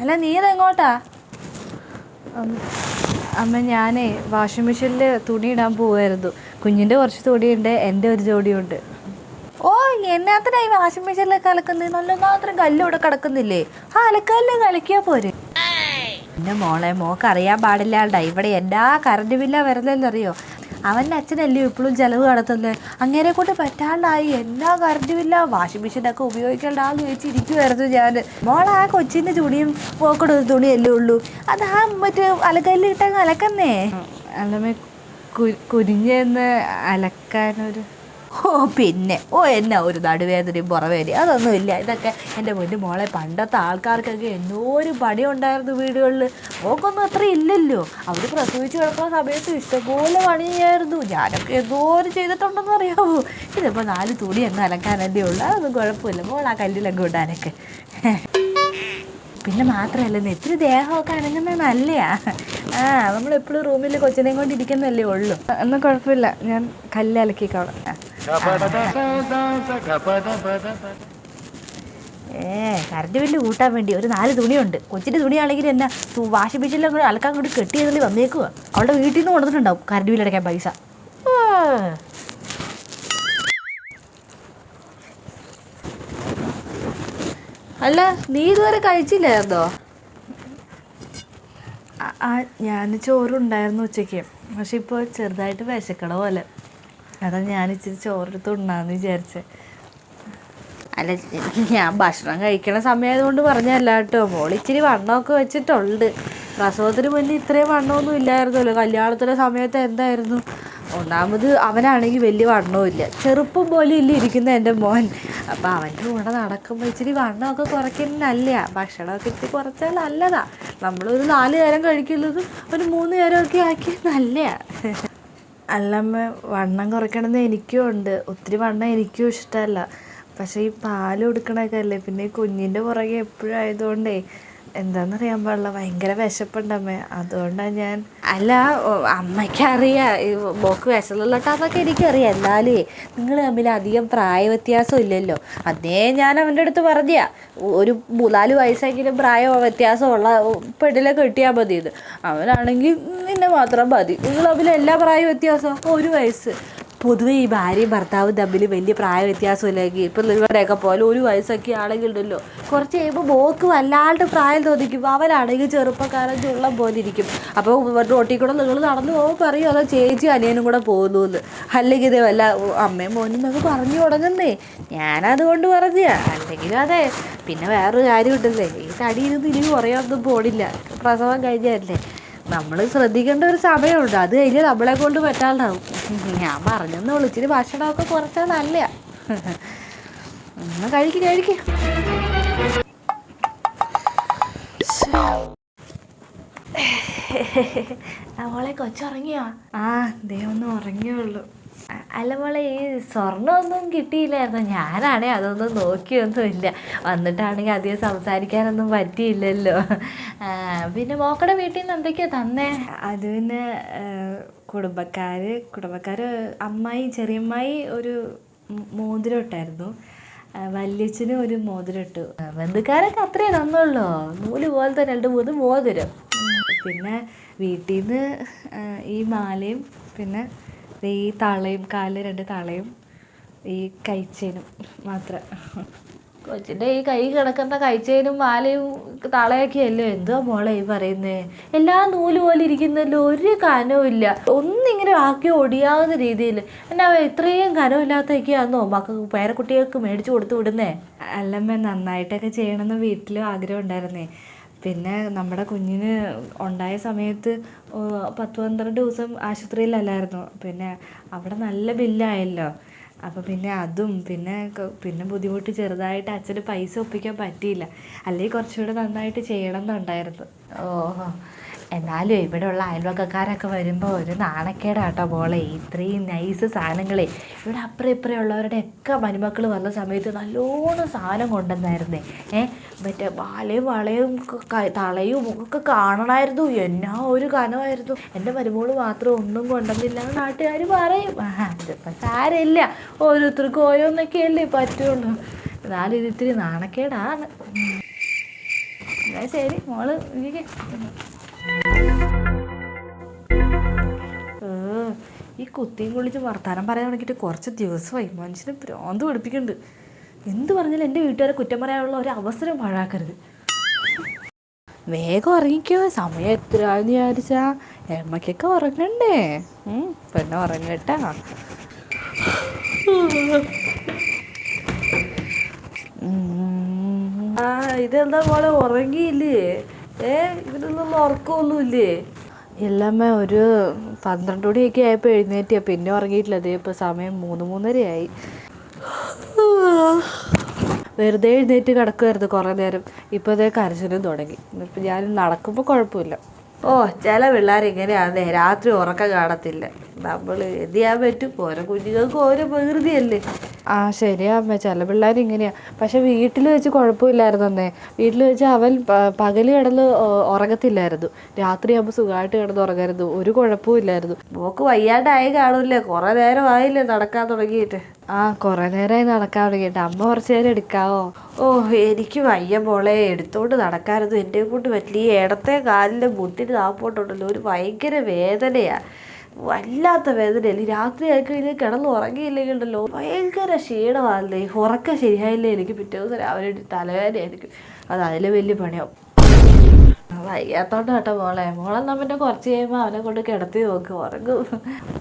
അല്ല നീ ഇതെങ്ങോട്ടാ അമ്മ ഞാനേ വാഷിംഗ് മെഷീനിൽ തുണി ഇടാൻ പോവായിരുന്നു. കുഞ്ഞിന്റെ കുറച്ച് തുണിയുണ്ട് എന്റെ ഒരു ജോഡിയുണ്ട്. ഓ എന്നാത്തിനാ ഈ വാഷിംഗ് മെഷീനിലൊക്കെ അലക്കുന്നത് നല്ല മാത്രം കല്ല് ഇവിടെ കിടക്കുന്നില്ലേ? ആ അലക്കല്ല് കളിക്കാ പോരെ. എന്റെ മോളെ മോക്ക് അറിയാൻ പാടില്ലാണ്ടാ. ഇവിടെ എല്ലാ കറണ്ട് ബില്ലാ വരുന്നതെന്നറിയോ? അവന്റെ അച്ഛനല്ലേ ഇപ്പോഴും ചിലവ് കടത്തുന്നത് അങ്ങേരെ കൊണ്ട് പറ്റാണ്ടായി. എല്ലാ കറണ്ടുമില്ല വാഷിംഗ് മെഷീനൊക്കെ ഉപയോഗിക്കേണ്ട ഉപയോഗിക്കേണ്ടാന്ന് ചോദിച്ചിരിക്കുമായിരുന്നു ഞാൻ മോളെ ആ കൊച്ചിന്റെ തുണിയും പോക്കട ഒരു തുണിയല്ലേ ഉള്ളൂ. അത് ആ മറ്റേ അലക്കല്ലിൽ ഇട്ടങ്ങ് അലക്കുന്നേ അല്ലമ്മേ കുരിഞ്ഞെന്ന് അലക്കാനൊരു ഓ പിന്നെ. ഓ എന്നാ ഒരു നടുവേദനയും പുറവേദനയും. അതൊന്നുമില്ല ഇതൊക്കെ എന്റെ മുന്നിൽ മോളെ പണ്ടത്തെ ആൾക്കാർക്കൊക്കെ എന്തോ ഒരു പണി ഉണ്ടായിരുന്നു വീടുകളിൽ മോക്കൊന്നും അത്ര ഇല്ലല്ലോ. അവർ പ്രസവിച്ച് കിടക്കുന്ന സമയത്ത് ഇഷ്ടംപോലെ പണിയായിരുന്നു. ഞാനൊക്കെ എന്തോരം ചെയ്തിട്ടുണ്ടെന്ന് അറിയാമോ ഇതിപ്പോൾ നാല് തുണി എന്ന് അലക്കാനല്ലേ ഉള്ളൂ. അതൊന്നും കുഴപ്പമില്ല. മോൾ ആ കല്ലിലങ്ങ് ഇടാനൊക്കെ. പിന്നെ മാത്രമല്ല ഇത്തിരി ദേഹമൊക്കെ അനങ്ങുന്നത് നല്ലയാ. ആ നമ്മളെപ്പോഴും റൂമിൽ കൊച്ചിനെയും കൊണ്ടിരിക്കുന്നതല്ലേ ഉള്ളൂ. എന്നാൽ കുഴപ്പമില്ല. ഞാൻ കല്ലിലക്കിക്കോളാം. ഏ കറണ്ട് ബില്ല് കൂട്ടാൻ വേണ്ടി ഒരു നാല് തുണിയുണ്ട്. കൊച്ചിന്റെ തുണിയാണെങ്കിൽ എന്നാ മെഷീനിൽ അങ്ങോട്ട് അലക്കാൻ കൂടി കെട്ടിയതിൽ വന്നേക്കുക അവളുടെ വീട്ടിൽ നിന്ന് കൊണ്ടുവന്നിട്ടുണ്ടാവും കറണ്ട് ബില്ല് അടയ്ക്കാൻ പൈസ. അല്ല നീ ഇതുവരെ കഴിച്ചില്ലായിരുന്നോ? ആ ഞാൻ ചോറുണ്ടായിരുന്നു ഉച്ചയ്ക്ക്. പക്ഷെ ഇപ്പോൾ ചെറുതായിട്ട് വിശക്കണ പോലെ. അതാ ഞാൻ ഇച്ചിരി ചോറെടുത്ത് ഉണ്ണാന്ന് വിചാരിച്ചേ. അല്ല ഞാൻ ഭക്ഷണം കഴിക്കണ സമയമായതുകൊണ്ട് പറഞ്ഞല്ല കേട്ടോ. മോൾ ഇച്ചിരി വണ്ണമൊക്കെ വെച്ചിട്ടുണ്ട്. പ്രസവത്തിന് മുന്നേ ഇത്രയും വണ്ണമൊന്നും ഇല്ലായിരുന്നല്ലോ. കല്യാണത്തിന്റെ സമയത്ത് എന്തായിരുന്നു? ഒന്നാമത് അവനാണെങ്കിൽ വലിയ വണ്ണവും ഇല്ല ചെറുപ്പം പോലെ ഇല്ല ഇരിക്കുന്ന എന്റെ മോൻ. അപ്പോൾ അവന്റെ കൂടെ നടക്കുമ്പോൾ ഇച്ചിരി വണ്ണമൊക്കെ കുറയ്ക്കുന്നല്ല ഭക്ഷണമൊക്കെ ഇച്ചിരി കുറച്ചാൽ നല്ലതാണ് നമ്മളൊരു നാല് നേരം കഴിക്കുന്നത് ഒരു മൂന്ന് നേരമൊക്കെ ആക്കി നല്ലതാ അല്ലമ്മ വണ്ണം കുറയ്ക്കണമെന്ന് എനിക്കും ഉണ്ട്. ഒത്തിരി വണ്ണം എനിക്കും ഇഷ്ടമല്ല. പക്ഷേ ഈ പാൽ കൊടുക്കണൊക്കെ അല്ലേ പിന്നെ ഈ കുഞ്ഞിന്റെ പുറകെ എപ്പോഴും ആയതുകൊണ്ടേ എന്താണെന്നറിയാൻ പാടില്ല. ഭയങ്കര വിശപ്പുണ്ടമ്മേ. അതുകൊണ്ടാണ് ഞാൻ അല്ല അമ്മയ്ക്കറിയാം. ഈ മോക്ക് അതൊക്കെ എനിക്കറിയാം. എന്നാലേ നിങ്ങൾ തമ്മിൽ അധികം പ്രായ വ്യത്യാസം ഇല്ലല്ലോ. അതേ ഞാൻ അവന്റെ അടുത്ത് പറഞ്ഞാ ഒരു മൂന്നാൽ വയസ്സെങ്കിലും പ്രായ വ്യത്യാസമുള്ള പെണ്ണിലെ കിട്ടിയാൽ മതി ഇത് അവനാണെങ്കിൽ നിന്നെ മാത്രം മതി. നിങ്ങൾ തമ്മിൽ എല്ലാ പ്രായ വ്യത്യാസം ഒരു വയസ്സ്. പൊതുവെ ഈ ഭാര്യയും ഭർത്താവും തമ്മിൽ വലിയ പ്രായ വ്യത്യാസമില്ലെങ്കിൽ ഇപ്പം ഇവരുടെയൊക്കെ പോലെ ഒരു വയസ്സൊക്കെ ആണെങ്കിൽ ഉണ്ടല്ലോ കുറച്ച് കഴിയുമ്പോൾ മോക്ക് വല്ലാണ്ട് പ്രായം തോന്നിക്കും. അവനാണെങ്കിൽ ചെറുപ്പക്കാരൻ ചുള്ളം പോലെ ഇരിക്കും. അപ്പോൾ റോട്ടിൽ കൂടെ നിങ്ങൾ നടന്നു പോകുമ്പോൾ പറയും അതോ ചേച്ചി അനിയനും കൂടെ പോകുന്നു എന്ന്. അല്ലെങ്കിൽ ഇത് വല്ല അമ്മയും മോനും എന്നൊക്കെ പറഞ്ഞു തുടങ്ങുന്നേ. ഞാനതുകൊണ്ട് പറഞ്ഞ അല്ലെങ്കിൽ അതെ. പിന്നെ വേറൊരു കാര്യം ഉണ്ടല്ലേ ഈ തടിയിരുന്ന് ഇനി കുറയാനൊന്നും പോണില്ല. പ്രസവം കഴിഞ്ഞല്ലേ നമ്മൾ ശ്രദ്ധിക്കേണ്ട ഒരു സമയമുണ്ട്. അത് കഴിഞ്ഞ് നമ്മളെ കൊണ്ട് പറ്റാണ്ടാവും. ഞാൻ പറഞ്ഞെന്ന് വിളിച്ചിട്ട് ഭക്ഷണമൊക്കെ കുറച്ചാൽ നല്ല ഒന്ന് കഴിക്ക് കഴിക്ക്. അവളെ കൊച്ചുറങ്ങിയോ? ആ ദൈവം ഒന്ന് ഉറങ്ങിയുള്ളൂ അല്ല മോളെ ഈ സ്വർണമൊന്നും കിട്ടിയില്ലായിരുന്നു. ഞാനാണേ അതൊന്നും നോക്കിയൊന്നുമില്ല. വന്നിട്ടാണെങ്കിൽ അധികം സംസാരിക്കാനൊന്നും പറ്റിയില്ലല്ലോ. പിന്നെ മോക്കടെ വീട്ടിൽ നിന്ന് എന്തൊക്കെയാ തന്നേ? അത് പിന്നെ കുടുംബക്കാർ കുടുംബക്കാർ അമ്മായി ചെറിയമ്മായി ഒരു മോതിരമിട്ടായിരുന്നു. വല്യച്ഛനും ഒരു മോതിരം ഇട്ടു ആ, ബന്ധുക്കാരൊക്കെ അത്രയേ തന്നുള്ളൂ. നൂൽ പോലത്തെ രണ്ട് മൂന്ന് മോതിരം. പിന്നെ വീട്ടിൽ നിന്ന് ഈ മാലയും പിന്നെ ഈ താളയും കാൽ രണ്ട് താളയും ഈ കൈച്ചേനും മാത്രം. കൊച്ചിന്റെ ഈ കൈ കിടക്കുന്ന കൈച്ചേനും മാലയും താളയൊക്കെയല്ലോ? എന്തോ മോളെ ഈ പറയുന്നേ? എല്ലാ നൂൽ പോലെ ഇരിക്കുന്നല്ലോ ഒരു കനവും ഇല്ല. ഒന്നിങ്ങനെ ആക്കി ഒടിയാവുന്ന രീതിയിൽ. എന്നാ ഇത്രയും കനവില്ലാത്തൊക്കെയാണെന്നോ മക്കൾക്ക് പേരക്കുട്ടികൾക്ക് മേടിച്ചു കൊടുത്തു വിടുന്നേ? അല്ലമ്മ നന്നായിട്ടൊക്കെ ചെയ്യണമെന്ന് വീട്ടിലും ആഗ്രഹം ഉണ്ടായിരുന്നേ. പിന്നെ നമ്മുടെ കുഞ്ഞിന് ഉണ്ടായ സമയത്ത് പത്ത് പന്ത്രണ്ട് ദിവസം ആശുപത്രിയിലല്ലായിരുന്നു. പിന്നെ അവിടെ നല്ല ബില്ലായല്ലോ. അപ്പോൾ പിന്നെ അതും പിന്നെ പിന്നെ ബുദ്ധിമുട്ട് ചെറുതായിട്ട് അച്ഛന് പൈസ ഒപ്പിക്കാൻ പറ്റിയില്ല. അല്ലെങ്കിൽ കുറച്ചുകൂടെ നന്നായിട്ട് ചെയ്യണം എന്നുണ്ടായിരുന്നു. ഓഹോ. എന്നാലും ഇവിടെയുള്ള അയൽവക്കക്കാരൊക്കെ വരുമ്പോൾ ഒരു നാണക്കേടാട്ടോ മോളെ. ഇത്രയും നൈസ് സാധനങ്ങളെ. ഇവിടെ അപ്പുറം ഇപ്പുറം ഉള്ളവരുടെ ഒക്കെ മരുമക്കൾ വന്ന സമയത്ത് നല്ലോണം സാധനം കൊണ്ടുവന്നായിരുന്നേ. ഏ? മറ്റേ വാലയും വളയും തളയും ഒക്കെ കാണണമായിരുന്നു എന്നാ ഒരു കനമായിരുന്നു എന്റെ മരുമോൾ മാത്രം ഒന്നും കൊണ്ടുവന്നില്ല നാട്ടുകാർ പറയും. ഇപ്പം സാരമില്ല. ഓരോരുത്തർക്കും ഓരോന്നൊക്കെയല്ലേ പറ്റുള്ളൂ. എന്നാലും ഇത് ഇത്തിരി നാണക്കേടാണ്. എന്നാൽ ശരി മോൾ ഇരിക്ക്. ഈ കുത്തിയും കുളിച്ച് വർത്താനം പറയാൻ തുടങ്ങിയിട്ട് കുറച്ച് ദിവസമായി. മനുഷ്യന് ഭ്രാന്ത് പിടിപ്പിക്കുന്നുണ്ട്. എന്ത് പറഞ്ഞാലും എന്റെ വീട്ടുകാരെ കുറ്റം പറയാനുള്ള ഒരു അവസരം പാഴാക്കരുത്. വേഗം ഉറങ്ങിക്കോ. സമയം എത്രയാന്ന് വിചാരിച്ചാ. എമ്മക്കൊക്കെ ഉറങ്ങണ്ടേ? പിന്നെ ഉറങ്ങട്ടാ ആ ഇതെന്താ പോലെ ഉറങ്ങിയില്ലേ? ഏ ഇതിനൊന്നും ഉറക്കമൊന്നുമില്ലേ? ഇല്ലമ്മ ഒരു പന്ത്രണ്ട് മണിയൊക്കെ ആയപ്പോൾ എഴുന്നേറ്റിയാ. പിന്നെ ഉറങ്ങിയിട്ടില്ല. അതേ ഇപ്പോൾ സമയം മൂന്ന് മൂന്നരയായി. വെറുതെ എഴുന്നേറ്റ് കിടക്കുമായിരുന്നു കുറേ നേരം. ഇപ്പോൾ അതേ കരച്ചിലും തുടങ്ങി. ഇപ്പം ഞാൻ നടക്കുമ്പോൾ കുഴപ്പമില്ല. ഓ ചില പിള്ളേർ ഇങ്ങനെയാണേ രാത്രി ഉറക്കം കാണത്തില്ല. നമ്മൾ എന്ത് ചെയ്യാൻ പറ്റും. ഓരോ കുഞ്ഞുങ്ങൾക്ക് ഓരോ പ്രകൃതിയല്ലേ. ആ ശരിയാ അമ്മ. ചില പിള്ളേർ ഇങ്ങനെയാ. പക്ഷെ വീട്ടിൽ വെച്ച് കുഴപ്പമില്ലായിരുന്നേ വീട്ടിൽ വെച്ച് അവൻ പകൽ കിടന്ന് ഉറങ്ങത്തില്ലായിരുന്നു രാത്രിയാകുമ്പോൾ സുഖമായിട്ട് കിടന്ന് ഉറങ്ങായിരുന്നു ഒരു കുഴപ്പവും ഇല്ലായിരുന്നു. മോക്ക് വയ്യാണ്ടായി കാണൂല്ലേ. കുറേ നേരം ആയില്ലേ നടക്കാൻ തുടങ്ങിയിട്ട്. ആ കുറേ നേരമായി നടക്കാൻ തുടങ്ങിയിട്ട്. അമ്മ കുറച്ച് നേരം എടുക്കാവോ? ഓ എനിക്ക് വയ്യ മോളെ. എടുത്തോണ്ട് നടക്കാനൊന്നും എന്റെ കൊണ്ട് പറ്റില്ല. ഈ ഇടത്തെ കാലിന്റെ മുട്ടിന് താപ്പോട്ടുണ്ടല്ലോ ഒരു ഭയങ്കര വേദനയാ. വല്ലാത്ത വേദനയല്ലേ രാത്രി ആയി കഴിഞ്ഞാൽ കിടന്ന് ഉറങ്ങിയില്ലെങ്കിൽ ഉണ്ടല്ലോ. ഭയങ്കര ക്ഷീണമാണല്ലേ. ഉറക്കം ശരിയായില്ലേ എനിക്ക് പിറ്റേ ദിവസം രാവിലെ തലവേദനയായിരിക്കും അത് അതിൽ വലിയ പണിയാവും വൈകാത്തോണ്ട് കേട്ടോ മോളെ. മോളെന്നാ പിന്നെ കുറച്ച് കഴിയുമ്പോൾ അവനെ കൊണ്ട് കിടത്തി നോക്ക് ഉറങ്ങും.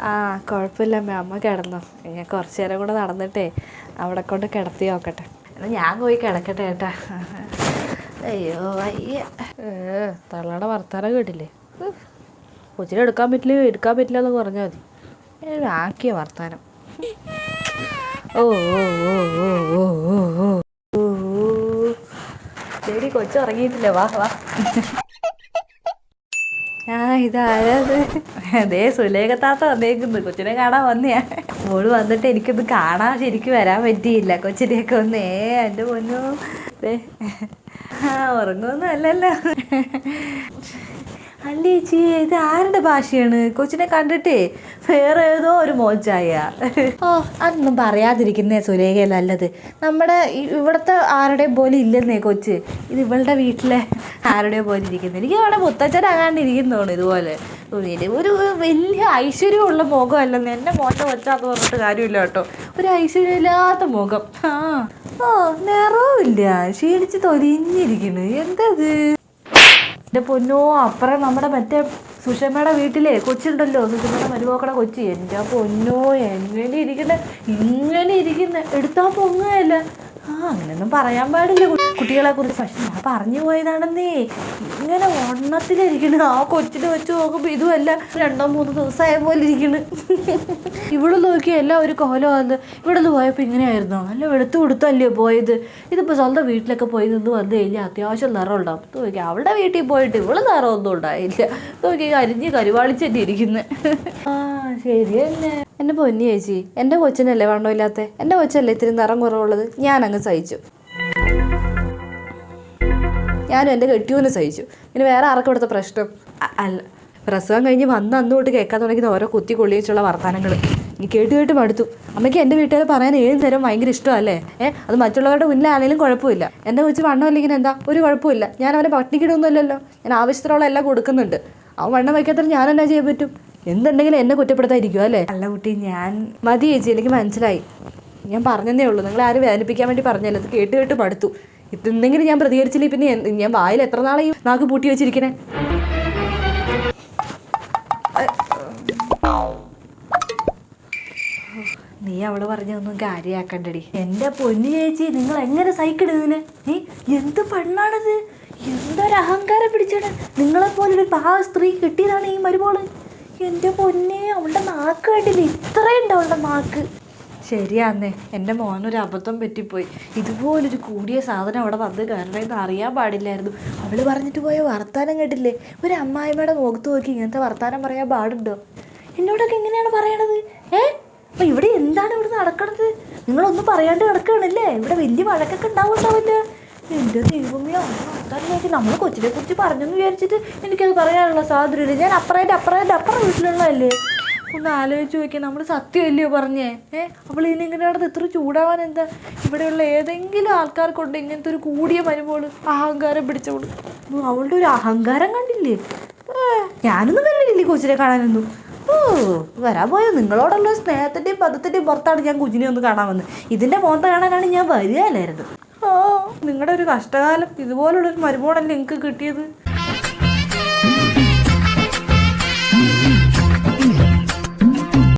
ആ കുഴപ്പമില്ല അമ്മ. അമ്മ കിടന്നു. ഞാൻ കുറച്ച് നേരം കൂടെ നടന്നിട്ടേ അവിടെ കൊണ്ട് കിടത്തി നോക്കട്ടെ. എന്നാൽ ഞാൻ പോയി കിടക്കട്ടെ ഏട്ടാ അയ്യോ വയ്യ. തള്ളയുടെ വർത്താനം കേട്ടില്ലേ? കൊച്ചിനെ എടുക്കാൻ പറ്റില്ല എടുക്കാൻ പറ്റില്ല എന്ന് പറഞ്ഞാൽ മതി. ആക്കിയ വർത്താനം. ഓ ഓ ഓ ഓ ഓ ഓ. ശരി കൊച്ചു ഉറങ്ങിയിട്ടില്ല വാ വാ. ആ ഇതായത് അതേ സുലേഖത്താത്ത വന്നേക്കുന്നു. കൊച്ചിനെ കാണാൻ വന്നെയാ. മോൾ വന്നിട്ട് എനിക്കൊന്ന് കാണാൻ ശരിക്കും വരാൻ പറ്റിയില്ല. കൊച്ചിനെയൊക്കെ ഒന്ന് ഏ എന്റെ പൊന്നു. ആ ഉറങ്ങുമൊന്നും അല്ലല്ലോ അല്ലേ ചേച്ചി ഇത് ആരുടെ ഭാഷയാണ്? കൊച്ചിനെ കണ്ടിട്ടേ വേറെ ഏതോ ഒരു മോച്ചായ. ഓ അതൊന്നും പറയാതിരിക്കുന്നേ സുരേഖ നല്ലത്. നമ്മുടെ ഇവിടുത്തെ ആരുടെയും പോലെ ഇല്ലെന്നേ കൊച്ച്. ഇത് ഇവളുടെ വീട്ടിലെ ആരുടെ പോലെ ഇരിക്കുന്നത് എനിക്ക് അവിടെ മുത്തച്ഛനാകാണ്ട് ഇരിക്കുന്നതാണ് ഇതുപോലെ. ഒരു വലിയ ഐശ്വര്യമുള്ള മുഖമല്ലെന്ന്. എന്നെ മോശം വെച്ചാന്ന് പറഞ്ഞിട്ട് കാര്യമില്ല കേട്ടോ. ഒരു ഐശ്വര്യമില്ലാത്ത മുഖം. ആ. ഓ നിറവില്ല ക്ഷീണിച്ച് തൊലിഞ്ഞിരിക്കുന്നു. എന്തത് എന്റെ പൊന്നോ അപ്പുറം നമ്മുടെ മറ്റേ സുഷമയുടെ വീട്ടിലെ കൊച്ചുണ്ടല്ലോ. സുഷമയുടെ മരുമക്കളുടെ കൊച്ചി. എന്റെ പൊന്നോ എങ്ങനെ ഇരിക്കുന്ന? ഇങ്ങനെ ഇരിക്കുന്ന. എടുത്താൽ പൊങ്ങുകയല്ല. ആ അങ്ങനെയൊന്നും പറയാൻ പാടില്ല കുട്ടികളെ കുറിച്ച് പക്ഷെ ഞാൻ പറഞ്ഞു പോയതാണെന്നേ. ഇങ്ങനെ വണ്ണത്തിലിരിക്കണ്. ആ കൊച്ചിനെ വെച്ച് നോക്കുമ്പോൾ ഇതുമല്ല രണ്ടോ മൂന്നോ ദിവസമായ പോലെ ഇരിക്കണ്. ഇവിടെ നോക്കിയല്ല എല്ലാം ഒരു കോലമാണ് ഇവിടെ നിന്ന് പോയപ്പോൾ ഇങ്ങനെയായിരുന്നു. നല്ല വെളുത്തു കൊടുത്തല്ലേ പോയത്? ഇതിപ്പോൾ സ്വന്തം വീട്ടിലൊക്കെ പോയി നിന്ന് വന്നു കഴിഞ്ഞാൽ അത്യാവശ്യം നിറം ഉണ്ടാവും. നോക്കി അവളുടെ വീട്ടിൽ പോയിട്ട് ഇവൾ നിറമൊന്നും ഉണ്ടായില്ല. നോക്കി കരിഞ്ഞ് കരുവാളിച്ചല്ലേ ഇരിക്കുന്നത് ആ ശരി തന്നെ. എന്റെ പൊന്നി ചേച്ചി എന്റെ കൊച്ചിനല്ലേ വണ്ണമില്ലാത്ത? എന്റെ കൊച്ചല്ലേ ഇത്തിരി നിറം കുറവുള്ളത്? ഞാൻ അങ്ങ് സഹിച്ചു. ഞാനും എന്റെ കെട്ടിയോനെ സഹിച്ചു. പിന്നെ വേറെ ആർക്കും ഇവിടുത്തെ പ്രശ്നം? അല്ല. പ്രസവം കഴിഞ്ഞ് വന്ന് അന്ന് തൊട്ട് കേൾക്കാൻ തുടങ്ങിയത് ഓരോ കുത്തി കൊള്ളിച്ചുള്ള വർത്തമാനങ്ങൾ ഇനി കേട്ട് കേട്ട് മടുത്തു. അമ്മയ്ക്ക് എന്റെ വീട്ടുകാർ പറയാൻ ഏത് നേരം ഭയങ്കര ഇഷ്ടമല്ലേ? ഏ അത് മറ്റുള്ളവരുടെ മുന്നിലാണെങ്കിലും കുഴപ്പമില്ല. എന്റെ കൊച്ചു വണ്ണം അല്ലെങ്കിൽ എന്താ? ഒരു കുഴപ്പമില്ല. ഞാൻ അവനെ പട്ടിക്കിടൊന്നുമല്ലല്ലോ ഞാൻ ആവശ്യത്തിനുള്ള എല്ലാം കൊടുക്കുന്നുണ്ട്. അവൻ വണ്ണം വയ്ക്കാത്ത ഞാൻ എന്നാ ചെയ്യാൻ പറ്റും? എന്തുണ്ടെങ്കിലും എന്നെ കുറ്റപ്പെടുത്താതിരിക്കും അല്ലേ? അല്ല കുട്ടി ഞാൻ മതി ചേച്ചി എനിക്ക് മനസ്സിലായി. ഞാൻ പറഞ്ഞതേ ഉള്ളൂ. നിങ്ങൾ ആരും വേദനിപ്പിക്കാൻ വേണ്ടി പറഞ്ഞല്ലോ അത് കേട്ട് കേട്ട് മടുത്തു. ഇതെന്തെങ്കിലും ഞാൻ പ്രതികരിച്ചില്ലേ? പിന്നെ ഞാൻ വായിൽ എത്ര നാളെ ഈ നാക്ക് പൂട്ടി വെച്ചിരിക്കണേ? നീ അവൾ പറഞ്ഞൊന്നും കാര്യമാക്കണ്ടടി എന്റെ പൊന്നു ചേച്ചി നിങ്ങൾ എങ്ങനെ സഹിക്കണതിന് നീ എന്ത് പെണ്ണാണത്? എന്തൊരു അഹങ്കാരം പിടിച്ചാണ് നിങ്ങളെ പോലൊരു പാവ സ്ത്രീ കിട്ടിയതാണ് ഈ മരുമോൾ. എന്റെ പൊന്നെ അവളുടെ നാക്ക് കണ്ടില്ല? ഇത്രയുണ്ട് അവളുടെ നാക്ക്. ശരിയാന്നേ. എന്റെ മോനൊരു അബദ്ധം പറ്റിപ്പോയി. ഇതുപോലൊരു കൂടിയ സാധനം അവിടെ വന്ന് കയറണമെന്ന് അറിയാൻ പാടില്ലായിരുന്നു. അവൾ പറഞ്ഞിട്ട് പോയ വർത്താനം കേട്ടില്ലേ? ഒരു അമ്മായിമ്മയുടെ മുഖത്ത് നോക്കി ഇങ്ങനത്തെ വർത്താനം പറയാൻ പാടുണ്ടോ? എന്നോടൊക്കെ എങ്ങനെയാണ് പറയണത്? ഏ? അപ്പൊ ഇവിടെ എന്താണ് ഇവിടെ നടക്കണത്? നിങ്ങളൊന്നും പറയാണ്ട് കിടക്കുകയാണല്ലേ ഇവിടെ വലിയ വഴക്കൊക്കെ ഉണ്ടാവുണ്ടാവില്ല എന്റെ ദൈവമേ അതാണ് നമ്മൾ കൊച്ചിനെ കുറിച്ച് പറഞ്ഞെന്ന് വിചാരിച്ചിട്ട് എനിക്കത് പറയാനുള്ള സ്വാതന്ത്ര്യമില്ല ഞാൻ അപ്പറേന്റെ അപ്പറേന്റെ അപ്പുറം വീട്ടിലുള്ളതല്ലേ? ഒന്ന് ആലോചിച്ച് നോക്കിയാൽ നമ്മൾ സത്യമല്ലയോ പറഞ്ഞേ? ഏ അവൾ ഇനിങ്ങനെ നടന്ന് ഇത്ര ചൂടാവാൻ എന്താ? ഇവിടെയുള്ള ഏതെങ്കിലും ആൾക്കാർക്കുണ്ട് ഇങ്ങനത്തെ ഒരു കൂടിയ മരുമോൾ അഹങ്കാരം പിടിച്ചോളൂ അവളുടെ ഒരു അഹങ്കാരം കണ്ടില്ലേ? ഞാനൊന്നും കണ്ടിട്ടില്ലേ കൊച്ചിനെ കാണാനൊന്നും. ഓ വരാൻ പോയോ? നിങ്ങളോടുള്ള സ്നേഹത്തിന്റെയും പദത്തിന്റെയും പുറത്താണ് ഞാൻ കുഞ്ഞിനെ ഒന്ന് കാണാൻ വന്നത് ഇതിന്റെ മോന്ത കാണാനാണ് ഞാൻ വരികയല്ലായിരുന്നു ഓ നിങ്ങളുടെ ഒരു കഷ്ടകാലം ഇതുപോലുള്ളൊരു മരുമോടല്ലേ നിങ്ങൾക്ക് കിട്ടിയത്?